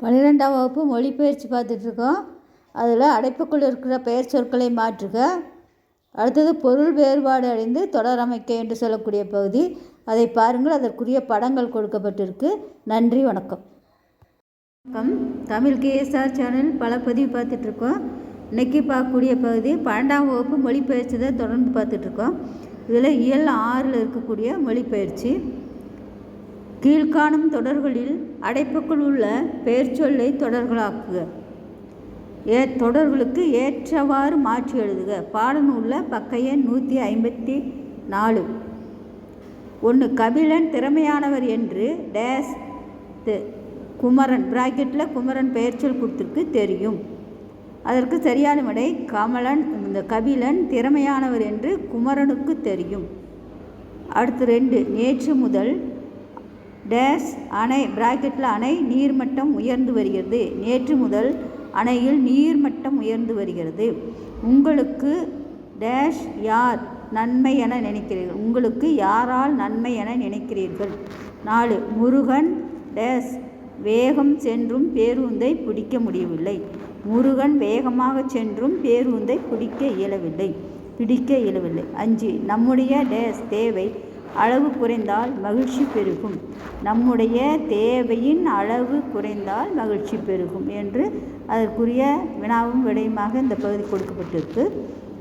பன்னிரெண்டாம் வகுப்பு மொழிபெயர்ச்சி பார்த்துட்ருக்கோம். அதில் அடைப்புக்குள் இருக்கிற பெயர் சொற்களை மாற்றுக. அடுத்தது பொருள் வேறுபாடு அடைந்து தொடரமைக்க என்று சொல்லக்கூடிய பகுதி. அதை பாருங்கள் அதற்குரிய படங்கள் கொடுக்கப்பட்டிருக்கு. நன்றி வணக்கம். வணக்கம். தமிழ் கேஎஸ்ஆர் சேனல் பல பதிவு பார்த்துட்ருக்கோம். இன்றைக்கி பார்க்கக்கூடிய பகுதி பன்னெண்டாம் வகுப்பு மொழிபெயர்ச்சி தான் தொடர்ந்து பார்த்துட்ருக்கோம். இதில் இயல் ஆறில் இருக்கக்கூடிய மொழிபெயர்ச்சி. கீழ்காணும் தொடர்களில் அடைப்புக்குள் உள்ள பெயர்ச்சொல்லை தொடர்களாக்குக. ஏ தொடர்களுக்கு ஏற்றவாறு மாற்றி எழுதுக. பாடநூலில் பக்க எண் நூற்றி ஐம்பத்தி நாலு. ஒன்று கபிலன் திறமையானவர் என்று டேஸ் குமரன் பிராக்கெட்டில் குமரன் பெயர்ச்சொல் கொடுத்துருக்கு தெரியும். அதற்கு சரியான விடை கமலன் இந்த கபிலன் திறமையானவர் என்று குமரனுக்கு தெரியும். அடுத்து ரெண்டு நேற்று முதல் டேஸ் அணை பிராக்கெட்டில் அணை நீர்மட்டம் உயர்ந்து வருகிறது. நேற்று முதல் அணையில் நீர்மட்டம் உயர்ந்து வருகிறது. உங்களுக்கு டேஷ் யார் நன்மை என நினைக்கிறீர்கள்? உங்களுக்கு யாரால் நன்மை என நினைக்கிறீர்கள்? நாலு முருகன் டேஸ் வேகம் சென்றும் பேருந்தை பிடிக்க முடியவில்லை. முருகன் வேகமாக சென்றும் பேருந்தை பிடிக்க இயலவில்லை. பிடிக்க இயலவில்லை. அஞ்சு நம்முடைய டேஸ் தேவை அளவு குறைந்தால் மகிழ்ச்சி பெருகும். நம்முடைய தேவையின் அளவு குறைந்தால் மகிழ்ச்சி பெருகும் என்று அதற்குரிய வினாவும் விடையுமாக இந்த பகுதி கொடுக்கப்பட்டிருக்கு.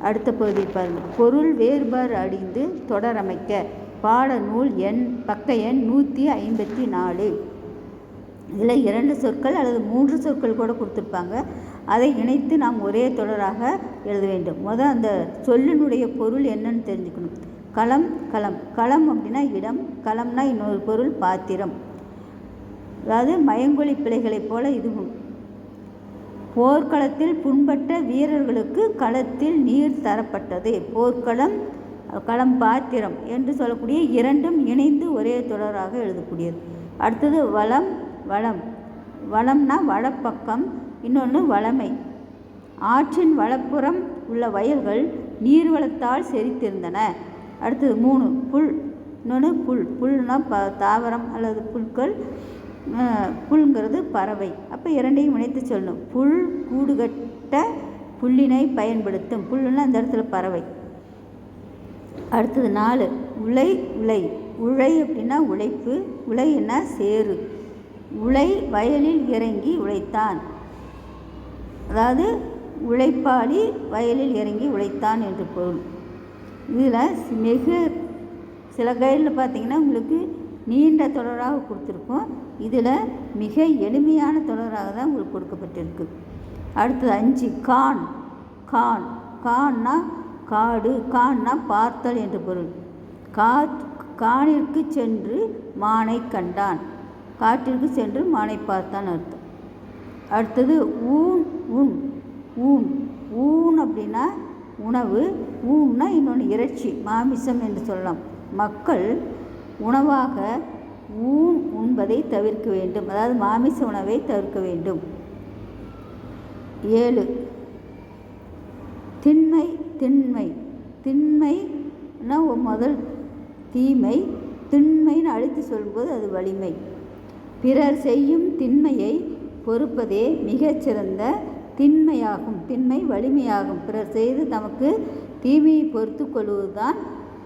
அடுத்த பகுதி பாருங்கள் பொருள் வேறுபாடு அடிந்து தொடரமைக்க. பாடநூல் எண் பக்க எண் நூற்றி ஐம்பத்தி நாலு. இதில் இரண்டு சொற்கள் அல்லது மூன்று சொற்கள் கூட கொடுத்துருப்பாங்க. அதை இணைத்து நாம் ஒரே தொடராக எழுத வேண்டும். முதல் அந்த சொல்லினுடைய பொருள் என்னன்னு தெரிஞ்சுக்கணும். களம் களம் களம் அப்படின்னா இடம் களம்னா இன்னொரு பொருள் பாத்திரம். அதாவது மயங்கொழி பிழைகளைப் போல இதுவும். போர்க்களத்தில் புண்பட்ட வீரர்களுக்கு களத்தில் நீர் தரப்பட்டது. போர்க்களம் களம் பாத்திரம் என்று சொல்லக்கூடிய இரண்டும் இணைந்து ஒரே தொடராக எழுதக்கூடியது. அடுத்தது வளம் வளம். வளம்னா வளப்பக்கம் இன்னொன்று வளமை. ஆற்றின் வளப்புறம் உள்ள வயல்கள் நீர்வளத்தால் செறித்திருந்தன. அடுத்தது மூணு புல் இன்னொன்று புல் புல்னால் ப தாவரம் அல்லது புல்கள் புல்ங்கிறது பறவை. அப்போ இரண்டையும் இணைத்து சொல்லணும். புல் கூடுகட்ட புல்லினை பயன்படுத்தும். புல்லுன்னா அந்த இடத்துல பறவை. அடுத்தது நாலு உலை உலை. உழை அப்படின்னா உழைப்பு. உலைன்னா சேறு. உலை வயலில் இறங்கி உழைத்தான். அதாவது உழைப்பாளி வயலில் இறங்கி உழைத்தான் என்று பொருள். இதில் மிக சில கைடில் பார்த்தீங்கன்னா உங்களுக்கு நீண்ட தொடராக கொடுத்துருக்கோம். இதில் மிக எளிமையான தொடராக தான் உங்களுக்கு கொடுக்கப்பட்டிருக்கு. அடுத்தது அஞ்சு கான். கான். கான்னா காடு. கான்னா பார்த்தல் என்று பொருள். கா கானிற்கு சென்று மானை கண்டான். காட்டிற்கு சென்று மானை பார்த்தான் அர்த்தம். அடுத்தது ஊன் உண் ஊன். ஊன் அப்படின்னா உணவு ஊன்னா இன்னொன்று இறைச்சி மாமிசம் என்று சொல்லலாம். மக்கள் உணவாக ஊன் உண்பதை தவிர்க்க வேண்டும். அதாவது மாமிச உணவை தவிர்க்க வேண்டும். ஏழு திண்மை திண்மை திண்மைன்னா முதல் தீமை திண்மைன்னு அழுத்தி சொல்லும்போது அது வலிமை. பிறர் செய்யும் திண்மையை பொறுப்பதே மிகச்சிறந்த திண்மையாகும் திண்மை வலிமையாகும். பிறர் செய்து தமக்கு தீமையை பொறுத்து கொள்வதுதான்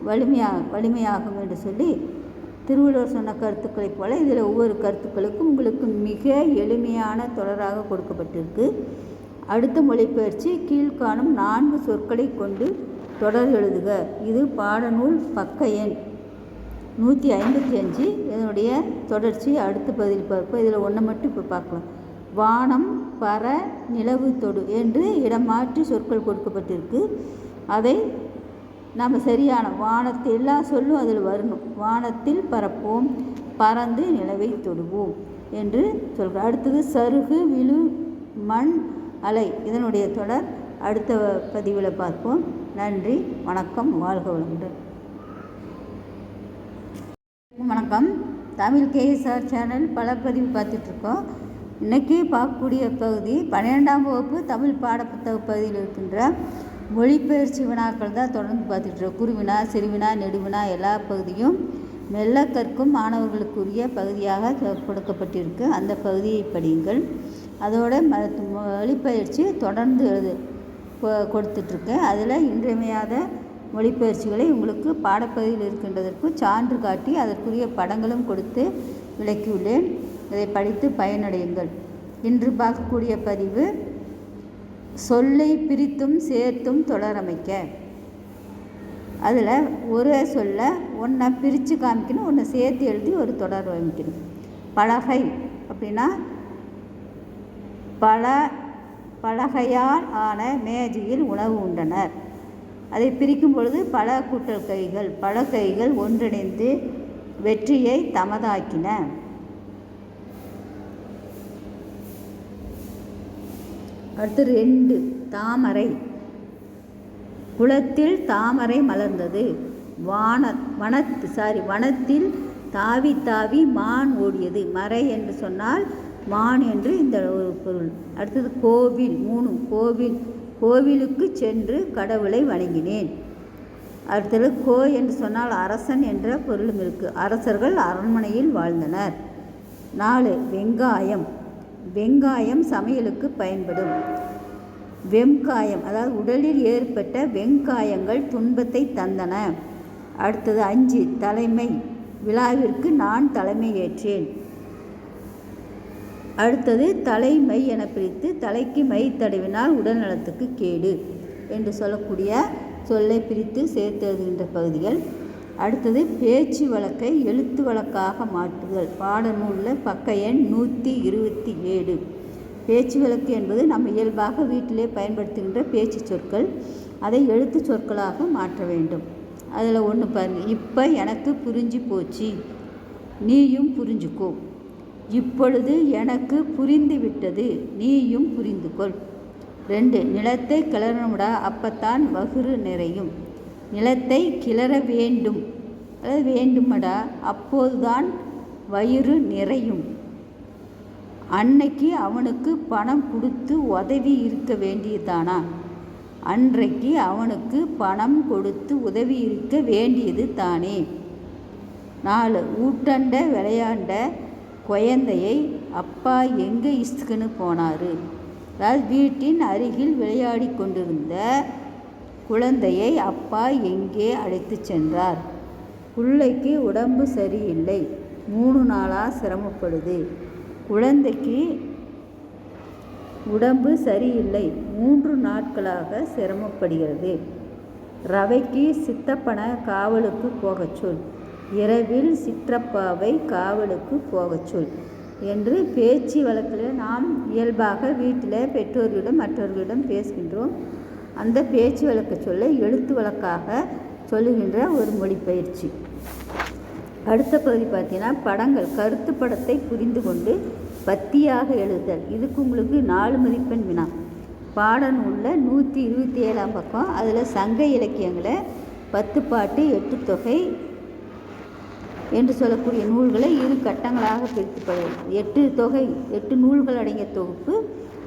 வலிமையாக வலிமையாகும் என்று சொல்லி திருவள்ளுவர் சொன்ன கருத்துக்களைப் போல இதில் ஒவ்வொரு கருத்துக்களுக்கும் உங்களுக்கு மிக எளிமையான தொடராக கொடுக்கப்பட்டிருக்கு. அடுத்த மொழிபெயர்ச்சி கீழ்காணும் நான்கு சொற்களை கொண்டு தொடர் எழுதுக. இது பாடநூல் பக்க எண் நூற்றி ஐம்பத்தி அஞ்சு. இதனுடைய தொடர்ச்சி அடுத்த பதில் பார்ப்போம். இதில் ஒன்றை மட்டும் இப்போ பார்க்கலாம். வானம் பற நிலவு தொடு என்று இடம் மாற்றி சொற்கள் கொடுக்கப்பட்டிருக்கு. அதை நம்ம சரியான வானத்தில் எல்லா சொல்லும் அதில் வரணும். வானத்தில் பறப்போம் பறந்து நிலவை தொடுவோம் என்று சொல்கிறோம் அடுத்தது சருகு விழு மண் அலை இதனுடைய தொடர். அடுத்த பதிவில் பார்ப்போம். நன்றி வணக்கம் வாழ்க வளமுடன். வணக்கம். தமிழ் கேஎஸ்ஆர் சேனல் பல பதிவு பார்த்துட்ருக்கோம் இன்றைக்கி பார்க்கக்கூடிய பகுதி பன்னிரெண்டாம் வகுப்பு தமிழ் பாடப்புத்தக பகுதியில் இருக்கின்ற மொழிபெயர்ச்சி வினாக்கள் தான் தொடர்ந்து பார்த்துட்ருக்கோம் குருவினா சிறுவினா நெடுவினா எல்லா பகுதியும் மெல்ல கற்கும் மாணவர்களுக்குரிய பகுதியாக கொடுக்கப்பட்டிருக்கு. அந்த பகுதியை படியுங்கள். அதோட ம மொழிப்பயிற்சி தொடர்ந்து எழுது கொடுத்துட்ருக்கேன் அதில் இன்றியமையாத மொழிப்பயிற்சிகளை உங்களுக்கு பாடப்பகுதியில் இருக்கின்றதற்கு சான்று காட்டி அதற்குரிய படங்களும் கொடுத்து விளக்கியுள்ளேன். இதை படித்து பயனடையுங்கள். இன்று பார்க்கக்கூடிய பதிவு சொல்லை பிரித்தும் சேர்த்தும் தொடரமைக்க அதில் ஒரு சொல்ல ஒன்றை பிரித்து காமிக்கணும் ஒன்றை சேர்த்து எழுதி ஒரு தொடர் அமைக்கணும். பலகை அப்படின்னா பல பலகையால் ஆன மேஜையில் உணவு உண்டனர். அதை பிரிக்கும் பொழுது பல கூட்டல் கைகள் பல கைகள் ஒன்றிணைந்து வெற்றியை தமதாக்கின. அடுத்து ரெண்டு தாமரை. குளத்தில் தாமரை மலர்ந்தது. வான வனத்து சாரி வனத்தில் தாவி தாவி மான் ஓடியது. மறை என்று சொன்னால் மான் என்று இந்த ஒரு பொருள். அடுத்தது கோவில் மூணு கோவில் கோவிலுக்கு சென்று கடவுளை வணங்கினேன். அடுத்தது கோ என்று சொன்னால் அரசன் என்ற பொருளும் இருக்குது அரசர்கள் அரண்மனையில் வாழ்ந்தனர். நாலு வெங்காயம். வெங்காயம் சமையலுக்கு பயன்படும். வெங்காயம் அதாவது உடலில் ஏற்பட்ட வெங்காயங்கள் துன்பத்தை தந்தன. அடுத்தது அஞ்சு தலைமை. விழாவிற்கு நான் தலைமை ஏற்றேன். அடுத்தது தலைமை என பிரித்து தலைக்கு மை தடவினால் உடல் நலத்துக்கு கேடு என்று சொல்லக்கூடிய சொல்லை பிரித்து சேர்த்து எழுதுகின்ற பகுதிகள். அடுத்தது பேச்சு வழக்கை எழுத்து வழக்காக மாற்றுதல். பாடநூலில் பக்க எண் நூற்றி இருபத்தி ஏழு. பேச்சு வழக்கு என்பது நம்ம இயல்பாக வீட்டிலே பயன்படுத்துகின்ற பேச்சு சொற்கள். அதை எழுத்து சொற்களாக மாற்ற வேண்டும். அதில் ஒன்று பாருங்கள் இப்போ எனக்கு புரிஞ்சு போச்சு. நீயும் புரிஞ்சுக்கோ. இப்பொழுது எனக்கு புரிந்து விட்டது. நீயும் புரிந்து கொள் ரெண்டு. நிலத்தை கிளறணும்டா. அப்பத்தான் வகுறு நிறையும். நிலத்தை கிளற வேண்டும். வேண்டுமடா? அப்போதுதான் வயிறு நிறையும். அன்னைக்கு அவனுக்கு பணம் கொடுத்து உதவி இருக்க வேண்டியதானா? அன்றைக்கு அவனுக்கு பணம் கொடுத்து உதவி இருக்க வேண்டியது தானே? நாலு ஊட்டண்ட விளையாண்ட குழந்தையை அப்பா எங்கே இஸ்துக்குன்னு போனார்? அதாவது வீட்டின் அருகில் விளையாடி கொண்டிருந்த குழந்தையை அப்பா எங்கே அழைத்து சென்றார்? பிள்ளைக்கு உடம்பு சரியில்லை. மூணு நாளாக சிரமப்படுது. குழந்தைக்கு உடம்பு சரியில்லை. மூன்று நாட்களாக சிரமப்படுகிறது. ரவைக்கு சித்தப்பன காவலுக்கு போகச் சொல். இரவில் சிற்றப்பாவை காவலுக்கு போகச் சொல் என்று பேச்சு வழக்கில் நாம் இயல்பாக வீட்டில் பெற்றோர்களிடம் மற்றவர்களிடம் பேசுகின்றோம். அந்த பேச்சு வழக்கு சொல்ல எழுத்து வழக்காக சொல்லுகின்ற ஒரு மொழி பயிற்சி. அடுத்த பகுதி பார்த்தீங்கன்னா படங்கள் கருத்து படத்தை புரிந்து கொண்டு பத்தியாக எழுதுதல் இதுக்கு உங்களுக்கு நாலு மதிப்பெண் வினா. பாடநூலில் நூற்றி இருபத்தி ஏழாம் பக்கம் அதில் சங்க இலக்கியங்களை பத்து பாட்டு எட்டு தொகை என்று சொல்லக்கூடிய நூல்களை இரு கட்டங்களாக பிரித்துப்படுகிறது எட்டு தொகை எட்டு நூல்கள் அடங்கிய தொகுப்பு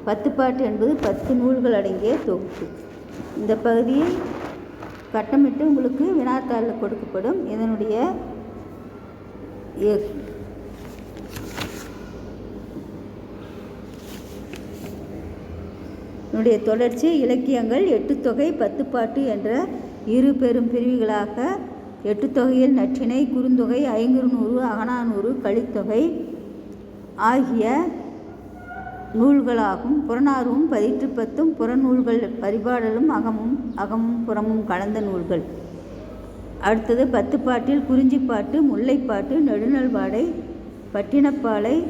பத்து பாட்டு என்பது பத்து நூல்கள் அடங்கிய தொகுப்பு. இந்த பகுதியை கட்டமிட்டு உங்களுக்கு வினாத்தாளில் கொடுக்கப்படும் இதனுடைய இதனுடைய தொடர்ச்சி இலக்கியங்கள் எட்டுத்தொகை பத்துப்பாட்டு என்ற இரு பெரும் பிரிவுகளாக எட்டுத்தொகையில் நற்றினை குறுந்தொகை ஐங்குறுநூறு அகனானூறு கழித்தொகை ஆகிய நூல்களாகும். புறநாறும் பதிற்றுப்பத்தும் புறநூல்கள் பரிபாடலும் அகமும் அகமும் புறமும் கலந்த நூல்கள். அடுத்தது பத்துப்பாட்டில் குறிஞ்சிப்பாட்டு முல்லைப்பாட்டு நெடுநல்வாடை பட்டினப்பாலை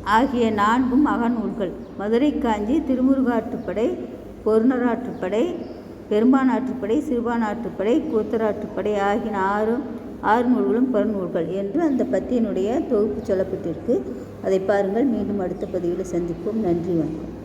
ஆகிய நான்கும் அகநூல்கள். மதுரை காஞ்சி திருமுருகாற்றுப்படை பொருணராற்றுப்படை பெரும்பானாற்றுப்படை சிறுபானாற்றுப்படை கூத்தராற்றுப்படை ஆகிய ஆறு ஆறு நூல்களும் புறநூல்கள் என்று அந்த பத்தியினுடைய தொகுப்பு சொல்லப்பட்டிருக்கு. அதை பாருங்கள். மீண்டும் அடுத்த பதிவில் சந்திப்போம். நன்றி வணக்கம்.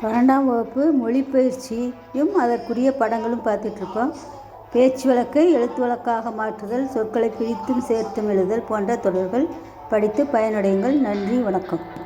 பன்னெண்டாம் வகுப்பு மொழிப்பயிற்சியும் அதற்குரிய படங்களும் பார்த்துட்ருக்கோம். பேச்சு வழக்கை எழுத்து வழக்காக மாற்றுதல் சொற்களை பிரித்தும் சேர்த்தும் எழுதல் போன்ற தொடர்கள் படித்து பயனடையுங்கள். நன்றி வணக்கம்.